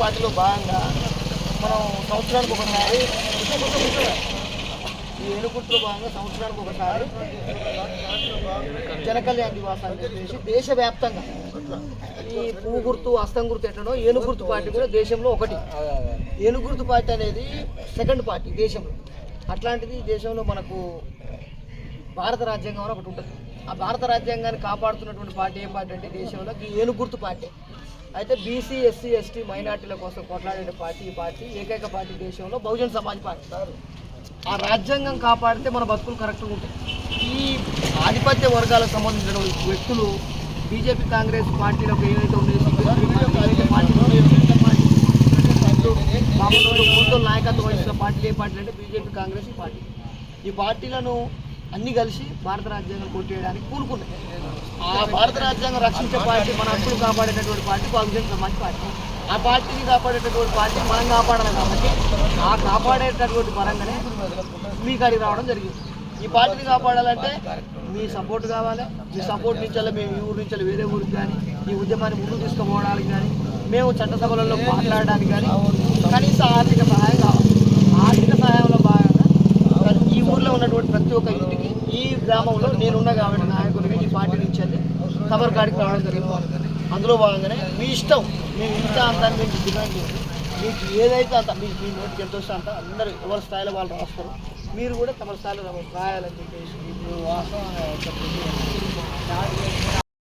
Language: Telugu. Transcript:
పార్టీలో భాగంగా మనం సంవత్సరానికి ఒకసారి ఈ ఏనుగుర్తులో భాగంగా సంవత్సరానికి ఒకసారి జనకళ్యాణ దివాస్ అని చెప్పేసి దేశవ్యాప్తంగా ఈ పువ్వు గుర్తు హస్తం గుర్తు ఎట్లనో ఏనుగుర్తు పార్టీ కూడా దేశంలో ఒకటి. ఏనుగుర్తు పార్టీ అనేది సెకండ్ పార్టీ దేశంలో. అట్లాంటిది దేశంలో మనకు భారత రాజ్యాంగం అని ఒకటి ఉంటుంది. ఆ భారత రాజ్యాంగాన్ని కాపాడుతున్నటువంటి పార్టీ ఏ పార్టీ అంటే దేశంలో ఈ ఏనుగుర్తు పార్టీ. అయితే బీసీ ఎస్సీ ఎస్టీ మైనార్టీల కోసం కొట్లాడే పార్టీ ఈ పార్టీ ఏకైక పార్టీ దేశంలో బహుజన్ సమాజ్ పార్టీ. ఆ రాజ్యాంగం కాపాడితే మన బతుకులు కరెక్ట్గా ఉంటాయి. ఈ ఆధిపత్య వర్గాలకు సంబంధించిన వ్యక్తులు బీజేపీ కాంగ్రెస్ పార్టీలకు ఏవైతే ఉన్నాయో పార్టీలు నాయకత్వం వహిస్తున్న పార్టీలు ఏ పార్టీలు అంటే బీజేపీ కాంగ్రెస్ ఈ పార్టీ. ఈ పార్టీలను అన్ని కలిసి భారత రాజ్యాంగం కొట్టేయడానికి కూనుకున్నాయి ఆ భారత రాజ్యాంగం రక్షించే పార్టీ మన హక్కులు కాపాడేటటువంటి పార్టీ బహుజన్ సమాజ్ పార్టీ. ఆ పార్టీని కాపాడేటటువంటి పార్టీ మనం కాపాడాలి కాబట్టి ఆ కాపాడేటటువంటి పరంగానే మీ కాడికి రావడం జరిగింది. ఈ పార్టీని కాపాడాలంటే మీ సపోర్ట్ కావాలి. మీ సపోర్ట్ నుంచి మేము ఈ ఊరు నుంచి వేరే ఊరికి కానీ ఈ ఉద్యమాన్ని ముందుకు తీసుకుపోవడానికి కానీ మేము చట్టసభలలో మాట్లాడడానికి కానీ కనీస ఆర్థిక సహాయం కావాలి ఆర్థిక సహాయంలో భాగంగా కానీ ఈ ఊర్లో ఉన్నటువంటి ప్రతి ఒక్క ఇంటికి ఈ గ్రామంలో నేనున్నా కాబట్టి నాయకుడిగా ఈ పార్టీ నుంచి అది తమరు కాడికి రావడం జరిగింది. అందులో భాగంగానే మీ ఇష్టం మేము ఇంత అంత అని మీకు డిమాండ్ చేయండి మీకు ఏదైతే అంత మీ మీ నోటికి ఎంత వస్తే అంత అందరూ ఎవరి స్థాయిలో వాళ్ళు రాస్తారు. మీరు కూడా తమ స్థాయిలో రాయాలని చెప్పేసి